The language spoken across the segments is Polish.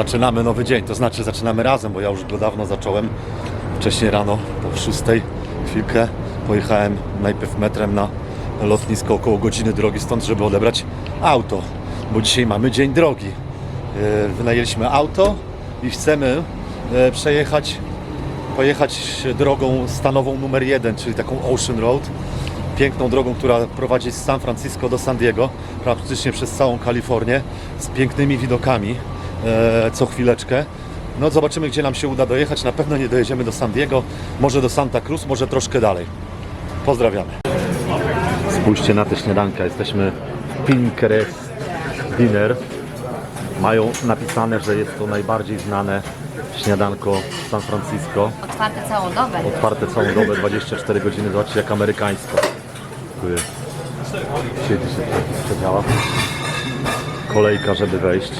Zaczynamy nowy dzień, to znaczy zaczynamy razem, bo ja już go dawno zacząłem. Wcześniej rano, po 6 chwilkę pojechałem najpierw metrem na lotnisko około godziny drogi stąd, żeby odebrać auto, bo dzisiaj mamy dzień drogi. E, Wynajęliśmy auto i chcemy e, przejechać, pojechać drogą stanową numer 1, czyli taką Ocean Road. Piękną drogą, która prowadzi z San Francisco do San Diego, praktycznie przez całą Kalifornię, z pięknymi widokami co chwileczkę. No zobaczymy, gdzie nam się uda dojechać. Na pewno nie dojedziemy do San Diego, może do Santa Cruz, może troszkę dalej. Pozdrawiamy. Spójrzcie na te śniadanka. Jesteśmy w Pinkerest Dinner. Mają napisane, że jest to najbardziej znane śniadanko w San Francisco. Otwarte całą dobę. Otwarte całą dobę, 24 godziny. Zobaczcie jak amerykańsko. Tu jest. Siedzi się przedziała. Kolejka, żeby wejść.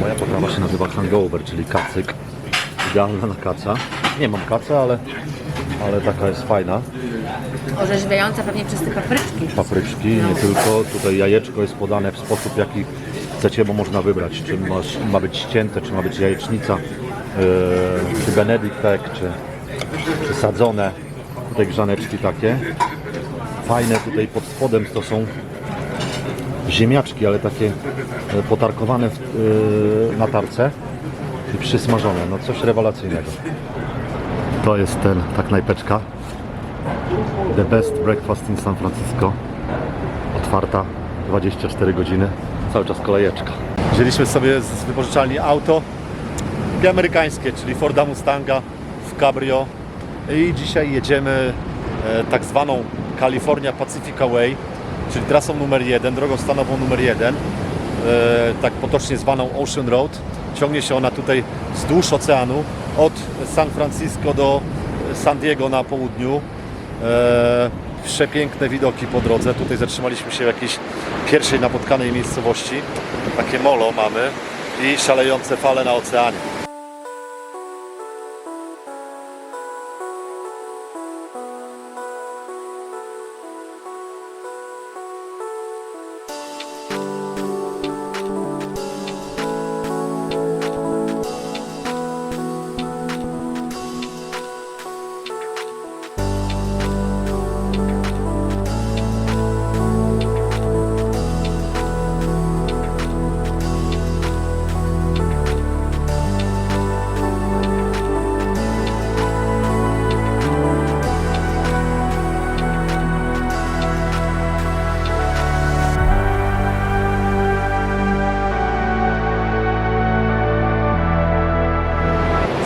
Moja potrawa się nazywa hangover, czyli kacyk. Idealna na kaca. Nie mam kaca, ale, ale taka jest fajna. Orzeźwiające pewnie przez te papryczki. Papryczki, nie tylko. Tutaj jajeczko jest podane w sposób, jaki chcecie, bo można wybrać, czy masz, ma być ścięte, czy ma być jajecznica, yy, czy benedict egg, czy, czy sadzone. Tutaj grzaneczki takie. Fajne tutaj pod spodem to są ziemniaczki, ale takie e, potarkowane w, yy, na tarce i przysmażone. No coś rewelacyjnego. To jest ten, ta knajpeczka. The best breakfast in San Francisco. Otwarta 24 godziny. Cały czas kolejeczka. Wzięliśmy sobie z wypożyczalni auto takie amerykańskie, czyli Forda Mustanga w Cabrio. I dzisiaj jedziemy e, tak zwaną California Pacifica Way, czyli trasą numer 1, drogą stanową numer 1, e, tak potocznie zwaną Ocean Road. Ciągnie się ona tutaj wzdłuż oceanu od San Francisco do San Diego na południu. E, przepiękne widoki po drodze. Tutaj zatrzymaliśmy się w jakiejś pierwszej napotkanej miejscowości. Takie molo mamy i szalejące fale na oceanie.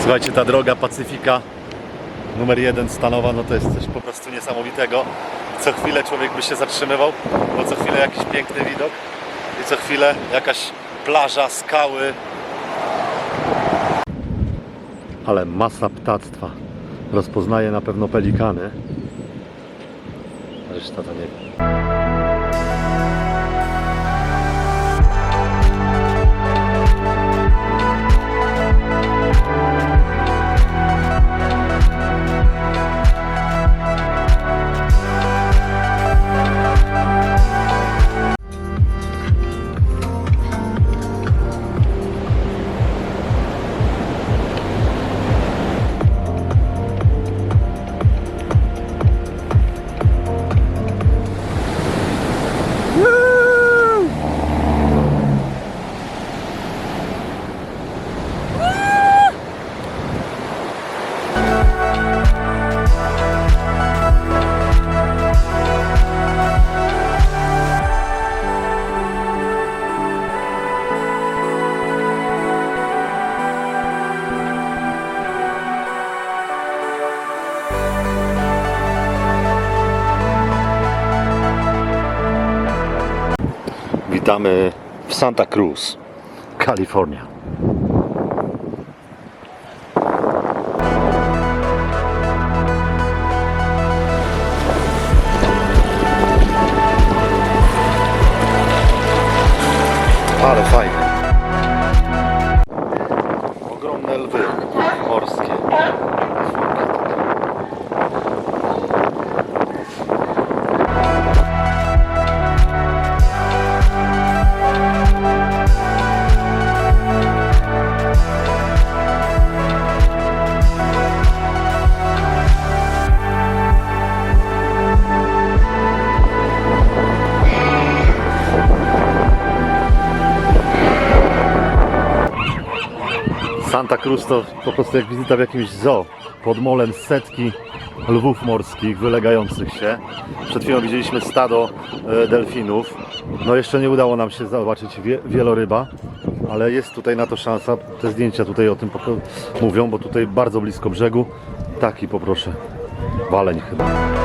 Słuchajcie, ta droga Pacyfika numer jeden stanowa, no to jest coś po prostu niesamowitego. Co chwilę człowiek by się zatrzymywał, bo co chwilę jakiś piękny widok i co chwilę jakaś plaża, skały. Ale masa ptactwa. Rozpoznaje na pewno pelikany. Reszta to nie wiem. Witamy w Santa Cruz, Kalifornia. Ale fajnie. Santa Cruz to po prostu jak wizyta w jakimś zoo. Pod molem setki lwów morskich wylegających się. Przed chwilą widzieliśmy stado e, delfinów. No jeszcze nie udało nam się zobaczyć wie, wieloryba, ale jest tutaj na to szansa. Te zdjęcia tutaj o tym mówią, bo tutaj bardzo blisko brzegu. Taki poproszę. Waleń chyba.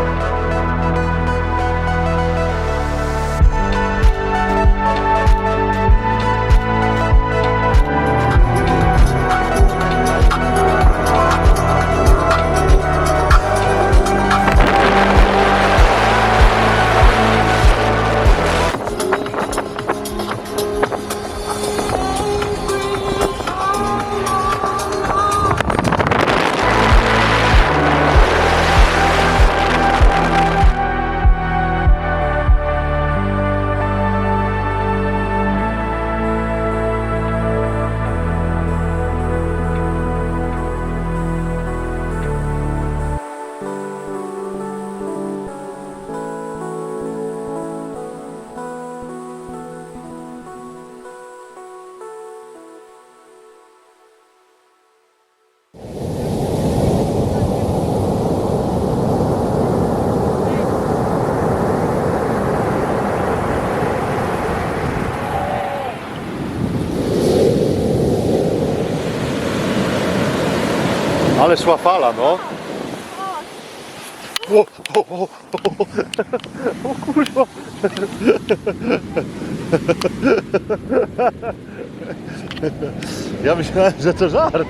Ale szła fala, no. O, o, o, o, o kurwa. Ja myślałem, że to żart.